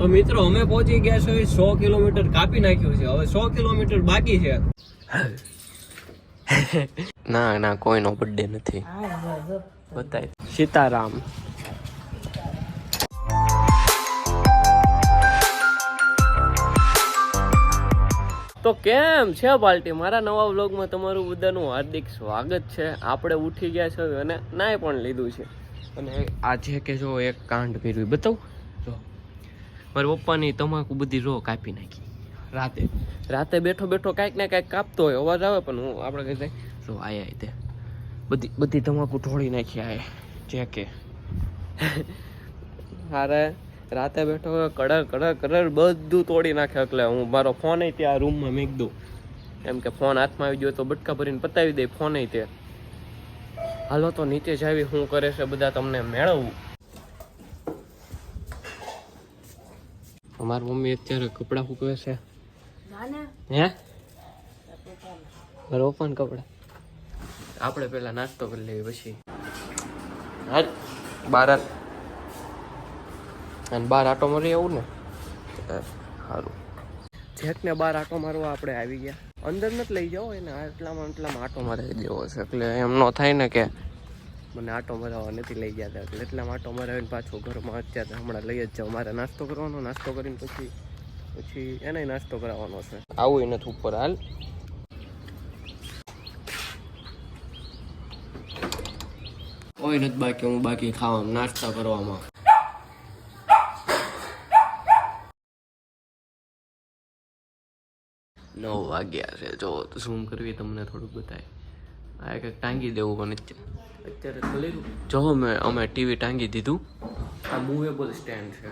તો મિત્રો, અમે પહોંચી ગયા છે સો કિલોમીટર કાપી નાખ્યું છે. હવે સો કિલોમીટર બાકી છે. ના ના, કોઈનો બર્થડે નથી. બતાય. સીતારામ. તો કેમ છે પાર્ટી મારા નવા વ્લોગમાં તમારું બધાનું હાર્દિક સ્વાગત છે. આપણે ઉઠી ગયા છે અને નાય પણ લીધું છે. અને આજે કે જો એક કાંડ કર્યું, બતાવું? મારા પપ્પાની તમાકુ બધી રો કાપી નાખી. રાતે. રાતે બેઠો બેઠો કાંઈક ને કાંઈક કાપતો હોય, અવાજ આવે પણ હું આપણે કહી જો આયા તે. બધી બધી તમાકુ ઢોળી નાખી આય. જે કે. હારે રાતે બેઠો કડર કડર કડર બધું તોડી નાખે એટલે હું મારો ફોન ત્યાં રૂમમાં મેક દઉં. એમ કે ફોન હાથમાં આવી ગયો તો બટકા ભરીને પતાવી દે ફોન તે હાલો તો નીચે જાવી શું કરે છે બધા તમને મેળવવું મારી મમ્મી અત્યારે કપડાં સૂકવે છે. હે? મારા કપડા કપડાં. આપણે પેલા નાસ્તો કરી લઈએ પછી. હા બાર અને બાર આટો મારી આવું ને? સારું જેકને બાર આટો મારવા આપણે આવી ગયા. અંદર નથી લઈ જાઓ એને આટલામાં આટલામાં આટો મારી દેવો છે. એટલે એમ ન થાય ને કે મને આટો મરાવવા નથી લઈ ગયા હતા એટલે એટલામાં આટો મરાવીને પાછો ઘરમાં અત્યારે હમણાં લઈ જ જાઉં. મારે નાસ્તો કરવાનો, નાસ્તો કરીને પછી પછી એને નાસ્તો કરાવવાનો છે. આવું નથી ઉપર હાલ. કોઈ નથી બાકી, હું બાકી ખાવામાં નાસ્તા કરવામાં. નવ વાગ્યા છે. જો ઝૂમ કરવી તમને થોડુંક બતાય. આ એક ટાંગી દેવું પણ અત્યારે અત્યારે જો મેં અમે ટીવી ટાંગી દીધું. આ મૂવેબલ સ્ટેન્ડ છે.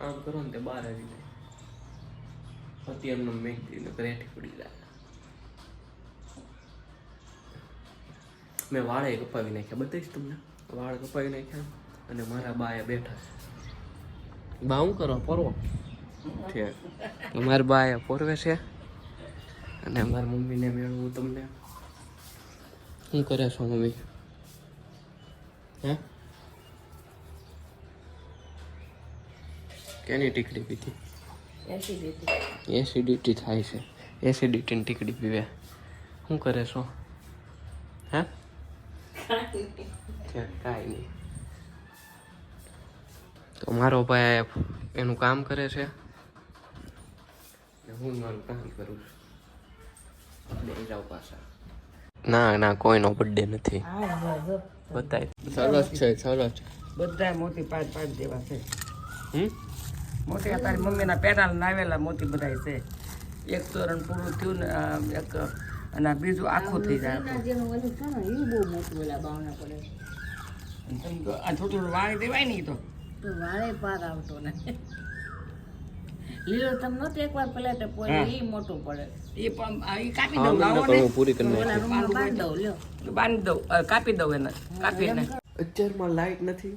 આમ કરો ને તે બહાર આવી જાય. અત્યારનું મેં દીધું રેઠી પડી જાય. મેં વાળે કપાવી નાખ્યા, બતાવીશ તમને? વાળ કપાવી નાખ્યા અને મારા બાએ બેઠા છે. બા, હું કરો? પરવો? છે. મારા બાએ પરવે છે. અને મારી મમ્મીને મેળવું તમને. શું કરે છો મમ્મી? હે? કેની ટીકડી પીધી? એસિડિટી થાય છે. એસિડિટીની ટીકડી પીવે. શું કરે છો? હે? કાંઈ નહીં. તો મારો ભાઈ એનું કામ કરે છે? હું મારું કામ કરું છું? બે જાવ પાછા ના ના કોઈનો બર્થડે નથી. બતાય. સરસ છે સરસ બધા મોતી પાડ પાંચ દેવા છે. હમ? મોતી તારી મમ્મીના પેટાલ નાવેલા મોતી બધા છે. એક તોરણ પૂરું થયું ને એક અને આ બીજું આખું થઈ જાય આ થોડું થોડું વાળી દેવાય નહીં તો. વાળે પાર આવતો ને લીલો તમ નતો એકવાર પેલા તો પોઈ એ ઈ મોટું પડે. એ પણ એ કાપી દઉં લાવો ને પૂરી કરી નાખો. બાંધ દઉં લ્યો. બાંધી દઉં કાપી દઉં એને કાપીને. અત્યારમાં લાઈટ નથી.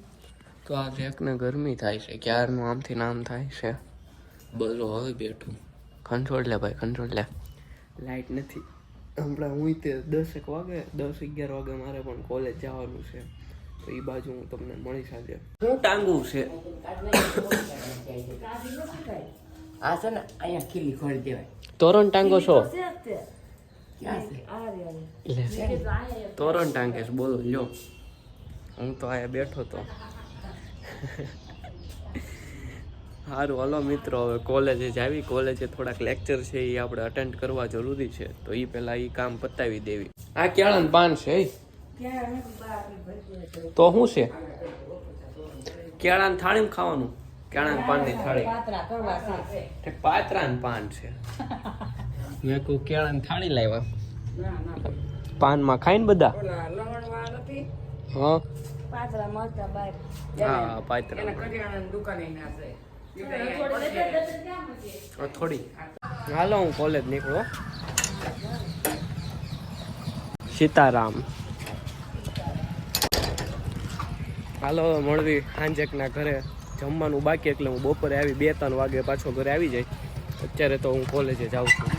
તો આ રેકને ગરમી થાય છે ક્યારનું આમથી નામ થાય છે? બસો હવે બેઠું. કંટ્રોલ લે ભાઈ કંટ્રોલ લે. લાઈટ નથી. હમણાં હું તે દસેક વાગે દસ અગિયાર વાગે મારે પણ કોલેજ જવાનું છે. તો એ બાજુ હું તમને મળી સાંજે હું ટાંગું છે. આ છે ને અહીંયા ખીલી ખોલી દેવાય. તોરણ ટાંગો છો? તોરણ ટાંગે છે બોલો લ્યો. હું તો અહીંયા બેઠો તો. સારું હલો મિત્રો હવે કોલેજે જ આવી. કોલેજે થોડાક લેક્ચર છે એ આપણે અટેન્ડ કરવા જરૂરી છે. તો એ પહેલા એ કામ પતાવી દેવી. આ કેળાનું પાન છે તો શું છે? કેળાની થાળીમાં ખાવાનું? કેળાના પાનની થાળી. પાતરા પાત્રાનું પાન છે. મેં કહું કેળાની થાળી લાવ્યા. ના ના. પાનમાં ખાઈને બધા? હા. પાતરા હા પાત્રા એના કરિયાણાની દુકાને ના છે આ થોડી હાલો હું કોલેજ નીકળો સીતારામ. હાલો મળવી હાંજેકના ઘરે. જમવાનું બાકી એટલે હું બપોરે આવી બે ત્રણ વાગે પાછો ઘરે આવી જાય. અત્યારે તો હું કોલેજે જાઉં છું.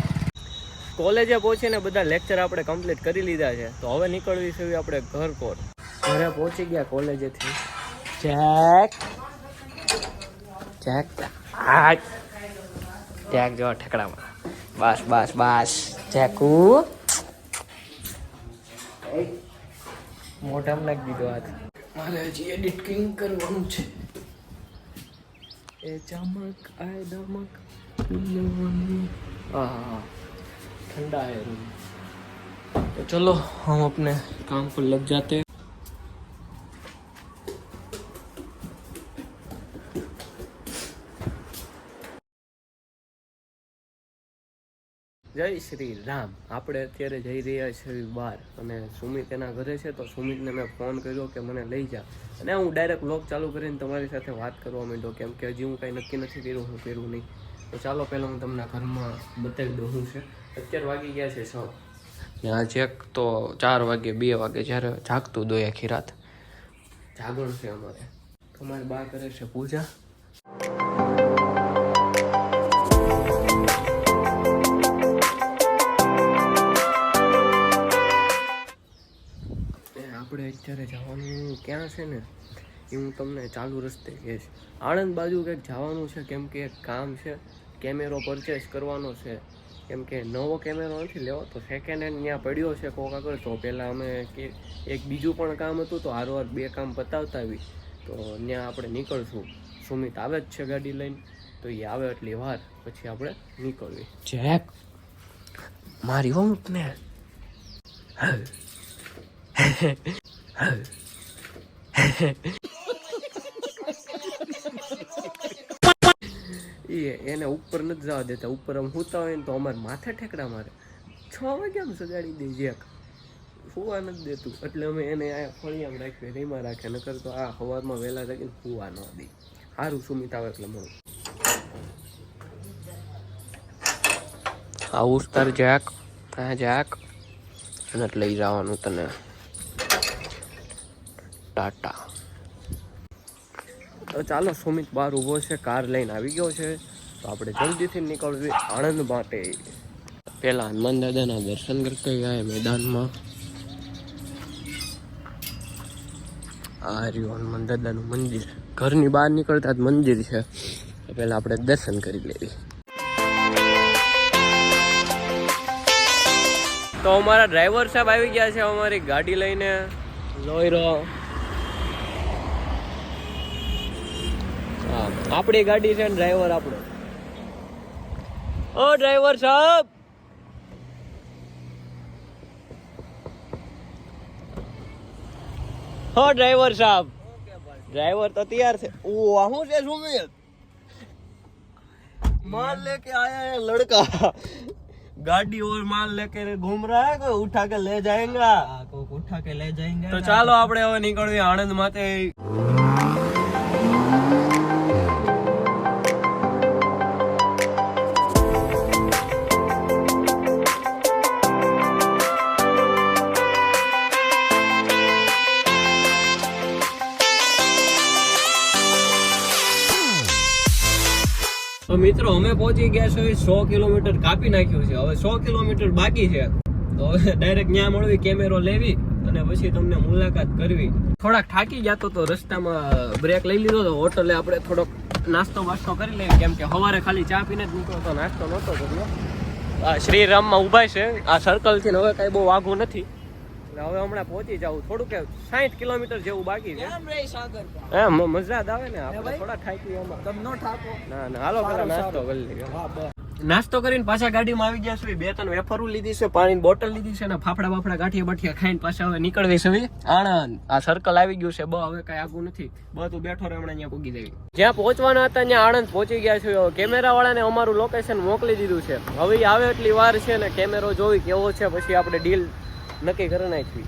કોલેજે પહોંચીને બધા લેક્ચર આપણે કમ્પ્લીટ કરી લીધા છે. તો હવે નીકળવી છે આપણે ઘર કોર ઘરે પહોંચી ગયા કોલેજેથી જેક ચેક આ ચેક જો ઠેકડામાં. બસ બસ બસ. ચેકુ મોઢામાં નાખી દીધો હાથ. મારે હજી એડિટિંગ કરવાનું છે. એ ચમક આય દમક हाँ हाँ ठंडा है रूम तो चलो हम अपने काम पर लग जाते જય શ્રી રામ. આપણે અત્યારે જઈ રહ્યા છીએ બહાર. અને સુમિત એના ઘરે છે તો સુમિતને મેં ફોન કર્યો કે મને લઈ જા. અને હું ડાયરેક્ટ વ્લોગ ચાલુ કરીને તમારી સાથે વાત કરવા માંડ્યો કેમ કે હજી હું કાંઈ નક્કી નથી કર્યું હું કર્યું નહીં. તો ચાલો પહેલાં હું તમને ઘરમાં બતાવી દઉં હું છે. અત્યારે વાગી ગયા છે ને આ ચેક તો ચાર વાગે બે વાગે જ્યારે જાગતું દોય આખી રાત. જાગરણ છે અમારે. તમારે બા કરે છે પૂજા? અત્યારે જવાનું ક્યાં છે ને, એ હું તમને ચાલુ રસ્તે કહીશ. આણંદ બાજુ કંઈક જવાનું છે, કેમ કે એક કામ છે, કેમેરો પરચેસ કરવાનો છે. કેમ કે નવો કેમેરો નથી લેવો તો સેકન્ડ હેન્ડ ત્યાં પડ્યો છે કોક આગળ, તો પહેલાં અમે કે એક બીજું પણ કામ હતું, તો હારવાર બે કામ પતાવતા આવી. તો ત્યાં આપણે નીકળશું. સુમિત આવે જ છે ગાડી લઈને, તો એ આવે એટલી વાર, પછી આપણે નીકળવી. જેક મારી હોમ ને. એને ઉપર નથી જવા દેતા. ઉપર આમ હોતા હોય ને તો અમારે માથે ઠેકડા મારે. છ વાગે આમ સગાડી દે જેક હોવા નથી દેતું. એટલે અમે એને આ ફળિયામાં રાખીએ, રેમાં રાખે નકર તો આ હવારમાં વહેલા રાખીને હોવા ન દે. સારું સુમિત આવે એટલે મળું. આવું તાર જાક હા જાક અને લઈ જવાનું તને. ટાટા. તો ચાલો સુમિત બહાર ઊભો છે કાર લઈને આવી ગયો છે. તો આપણે જલ્દીથી નીકળવી આણંદ માટે. પહેલાં હનુમાન દાદાના દર્શન કરતા ગયા મેદાનમાં. આ રહ્યું હનુમાન દાદાનું મંદિર. ઘરની બહાર નીકળતા જ મંદિર છે. પહેલાં આપણે દર્શન કરી લેવી તો અમારા ડ્રાઈવર સાહેબ આવી ગયા છે અમારી ગાડી લઈને. લોયરો હા આપણી ગાડી છે ને ડ્રાઈવર આપણો ઓ ડ્રાઈવર સાહેબ હો ડ્રાઈવર સાહેબ ડ્રાઈવર તો તૈયાર છે ઓ આ શું છે સુમિત माल लेके आया है लड़का गाड़ी और माल लेके घूम रहा है कोई उठा के ले जाएगा ઉઠા કે લઈ જાયંગે તો ચાલો આપણે હવે નીકળવી આણંદ માટે તો મિત્રો, અમે પહોંચી ગયા છો સો કિલોમીટર કાપી નાખ્યું છે. હવે સો કિલોમીટર બાકી છે. તો ડાયરેક્ટ ત્યાં મળવી કેમેરો લેવી અને પછી તમને મુલાકાત કરવી. થોડાક થાકી જતો તો રસ્તામાં બ્રેક લઈ લીધો તો હોટલે આપણે થોડોક નાસ્તો વાસ્તો કરી લઈએ. કેમ કે સવારે ખાલી ચા પીને જ નીકળતો નાસ્તો નહોતો કર્યો. આ શ્રીરામમાં ઊભા છે. આ સર્કલથી હવે કાંઈ બહુ વાઘું નથી. એટલે હવે હમણાં પહોંચી જાવ થોડુંક સાઠ કિલોમીટર જેવું બાકી છે. એમ મજા આવે ને. આપણે થોડા થાકી એમાં. ના ના હાલો પેલા નાસ્તો કરી લઈએ. નાસ્તો કરીને પાછા ગાડીમાં આવી ગયા છે બે ત્રણ વેફરું લીધી છે પાણીની બોટલ લીધી છે અને ફાફડા બાફડા ગાંઠિયા બાઠિયા ખાઈને પાછા હવે નીકળવી છે આણંદ આ સર્કલ આવી ગયું છે. બ હવે કઈ આગું નથી. તું બેઠો રહે હમણાં અહીંયા પૂગી દેવી જ્યાં પહોંચવાના હતા ત્યાં આણંદ પહોંચી ગયા છે કેમેરા વાળાને અમારું લોકેશન મોકલી દીધું છે. હવે આવે એટલી વાર છે ને કેમેરો જોવી કેવો છે પછી આપણે ડીલ નક્કી કરી નાખવી.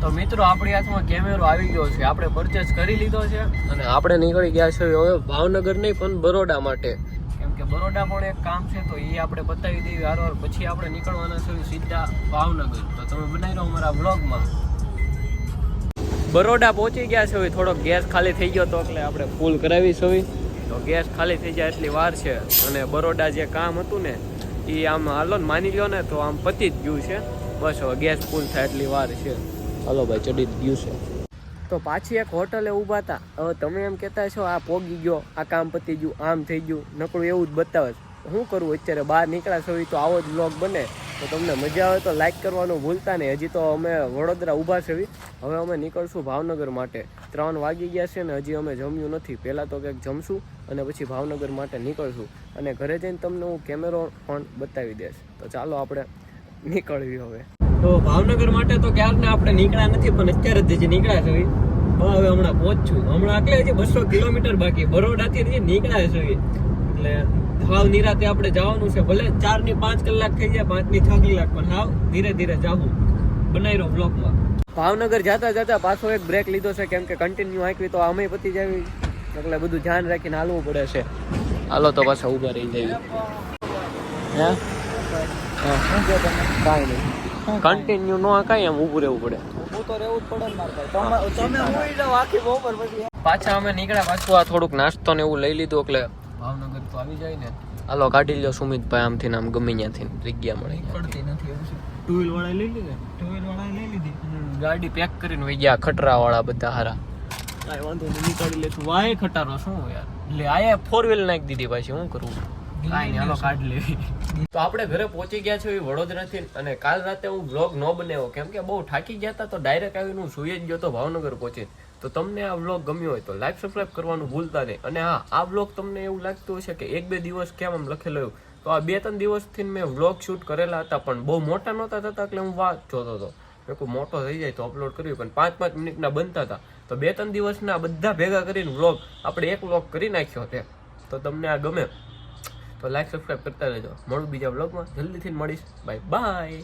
તો મિત્રો, આપણી હાથમાં કેમેરો આવી ગયો છે. આપણે પરચેસ કરી લીધો છે અને આપણે નીકળી ગયા છે હવે ભાવનગર નહીં, પણ બરોડા માટે. કેમ કે બરોડા પણ એક કામ છે, તો એ આપણે બતાવી દેવી હારવાર પછી આપણે નીકળવાના છે સીધા ભાવનગર. તો તમે બનાવી લો અમારા બ્લોગમાં બરોડા પહોંચી ગયા છે થોડોક ગેસ ખાલી થઈ ગયો તો એટલે આપણે ફૂલ કરાવી છે તો ગેસ ખાલી થઈ જાય એટલી વાર છે. અને બરોડા જે કામ હતું ને એ આમ હાલો ને માની લ્યો ને, તો આમ પતી જ ગયું છે. બસ હવે ગેસ ફૂલ થાય એટલી વાર છે. હલો ભાઈ ચડી ગયું છે. તો પાછી એક હોટલે ઊભા હતા. હવે તમે એમ કહેતા છો, આ પોગી ગયો, આ કામ પતી ગયું, આમ થઈ ગયું. નકરું એવું જ બતાવે હું શું કરવું અત્યારે બહાર નીકળ્યા છો તો આવો જ બ્લોગ બને. તો તમને મજા આવે તો લાઈક કરવાનું ભૂલતા નહીં. હજી તો અમે વડોદરા ઊભા છે હવે અમે નીકળશું ભાવનગર માટે. ત્રણ વાગી ગયા છે ને હજી અમે જમ્યું નથી. પહેલાં તો કંઈક જમશું અને પછી ભાવનગર માટે નીકળશું. અને ઘરે જઈને તમને હું કેમેરો પણ બતાવી દઈશ. તો ચાલો આપણે નીકળવી હવે. તો ભાવનગર માટે તો ક્યારના આપણે નીકળ્યા નથી, પણ અત્યારે જ જે નીકળ્યા છે હવે હમણાં પહોંચશું. હમણાં આટલે હજી બસો કિલોમીટર બાકી. બરોડાથી હજી નીકળ્યા છે એટલે હાવ નિરાતે આપણે જવાનું છે. ભલે ચારની પાંચ કલાક થઈ જાય પાંચની છ કલાક, પણ હાવ ધીરે ધીરે જાવું. બનાવી રહ્યો બ્લોકમાં ભાવનગર જતા જતા પાછો એક બ્રેક લીધો છે, કેમ કે કન્ટિન્યુ આંકવી તો આમે પતી જાવી. એટલે બધું ધ્યાન રાખીને હાલવું પડે છે. હાલો તો પાછા ઊભા રહી જાય હે? કાંઈ નહીં કન્ટિન્યુ નો કાંઈ એમ ઊભું રહેવું પડે. પાછા. અમે નીકળ્યા પાછું આ થોડુંક નાસ્તો ને એવું લઈ લીધું એટલે ભાવનગર તો આવી જાય ને. હાલો કાઢી લ્યો સુમિતભાઈ આમથી આમ ગમે ત્યાંથી જગ્યા મળે ટુ વ્હીલ વાળા લઈ લીધી? ટુ વ્હીલ વાળા લઈ લીધી? ગાડી પેક કરીને વહી ગયા ખટરા વાળા બધા હારા. કાંઈ વાંધો નહીં નીકળી લેતું વાય ખટારો શું યાર? એટલે આયા ફોર વ્હીલ નાખી દીધી પાછી શું કરવું કાંઈ હાલો કાઢી લેવી. તો આપણે ઘરે પહોંચી ગયા છે એ વડોદરાથી અને કાલ રાતે હું વ્લોગ ન બનાવ્યો. કેમ કે બહુ થાકી ગયા હતા તો ડાયરેક્ટ આવીને હું સુઈ જ ગયો તો ભાવનગર પહોંચી. તો તમને આ વ્લોગ ગમ્યો હોય તો લાઈક સબસ્ક્રાઈબ કરવાનું ભૂલતા નહીં. અને હા આ વ્લોગ તમને એવું લાગતું હશે કે એક બે દિવસ કેમ આમ લખેલો તો આ બે ત્રણ દિવસથી મેં વ્લોગ શૂટ કરેલા હતા પણ બહુ મોટા નહોતા થતા એટલે હું વાત જોતો હતો. મેં કોઈ મોટો થઈ જાય તો અપલોડ કર્યું પણ પાંચ પાંચ મિનિટના બનતા હતા. તો બે ત્રણ દિવસના બધા ભેગા કરીને વ્લોગ આપણે એક વ્લોગ કરી નાખ્યો તે તો તમને આ ગમે. તો લાઈક સબસ્ક્રાઇબ કરતા રહેજો. મળું બીજા બ્લોગમાં જલ્દીથી મળીશ. Bye bye